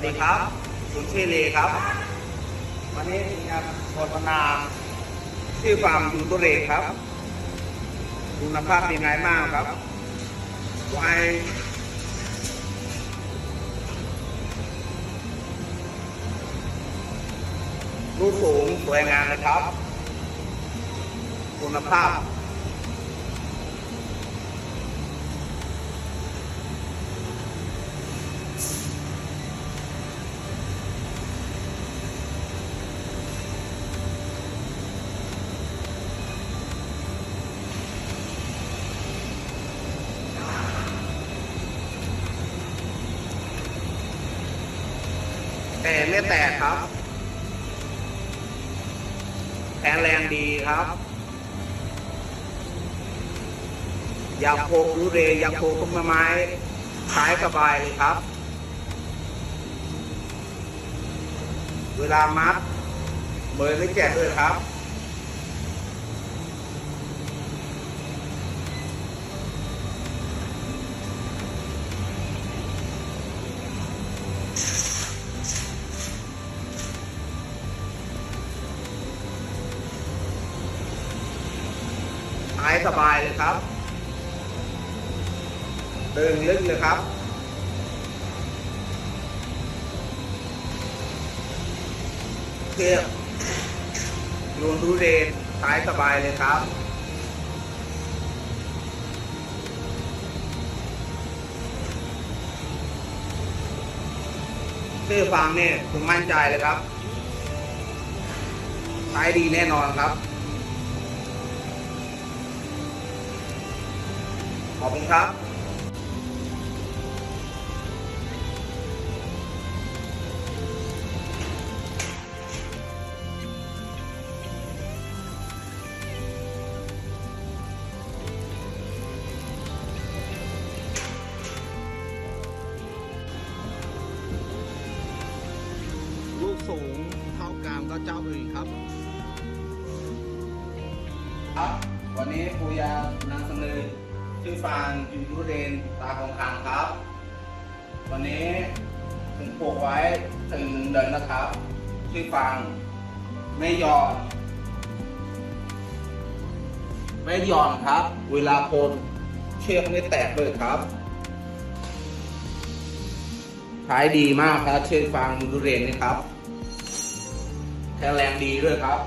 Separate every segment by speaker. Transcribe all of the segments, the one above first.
Speaker 1: วัสดีครับคุณชื่อเลครับ วันนี้มีงานโฆษณาชื่อฟาร์มยูตุเรครับ คุณภาพเป็นไงบ้างครับไวรูปสูงสวยงามนะครับ คุณภาพ แต่ไม่แตกครับแอนแรงดีครับอยากโคกรูเรอยากโคกต้ไม้ขายสบายเลยครับ เวลามัดเบอร์ไม่แจกเลยครับ หายสบายเลยครับ เดินลึกเลยครับเทียบรวมดูเรนหายสบายเลยครับชื่อฟังเนี่ยผมมั่นใจเลยครับขายดีแน่นอนครับ ขอบคุณครับลูกสูงเท่ากางก็เจ้าอื่นครับ ครับ วันนี้ปูยานำเสนอ ชื่อฟางยูรูเรนตาของคางครับ วันนี้ถึงปลูกไว้ถึงเดินนะครับ ชื่อฟางไม่หยอดไม่หย่อนครับ เวลาโคนเชือกไม่แตกเลยครับใช้ดีมากครับเชือกฟางยูรูเรนนี่ครับแข็งแรงดีด้วยครับ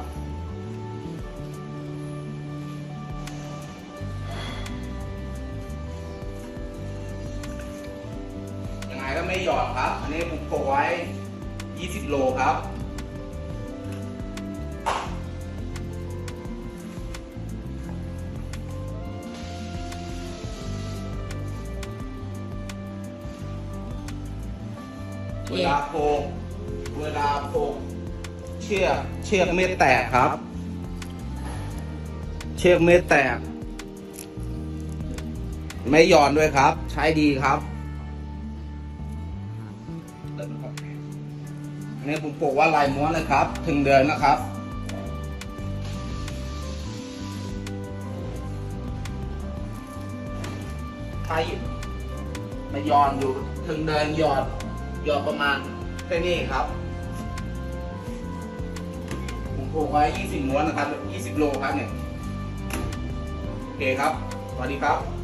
Speaker 1: ไม่หยอดครับ อันนี้ผมโกไว้ 20 โลครับ เวลาโคเวลาโคเชือกเชือกไม่แตกครับ เชือกไม่แตก ไม่หย่อนด้วยครับ ใช้ดีครับ นนี้ผมปลูกว่าลายม้วนเลยครับ ถึงเดือนนะครับใครมาย้อนอยู่ถึงเดินหยอดหยอดประมาณแค่นี้ครับ ผมปลูกไว้ 20ม้วนนะครับ 20 โลครับเนี่ย โอเคครับ สวัสดีครับ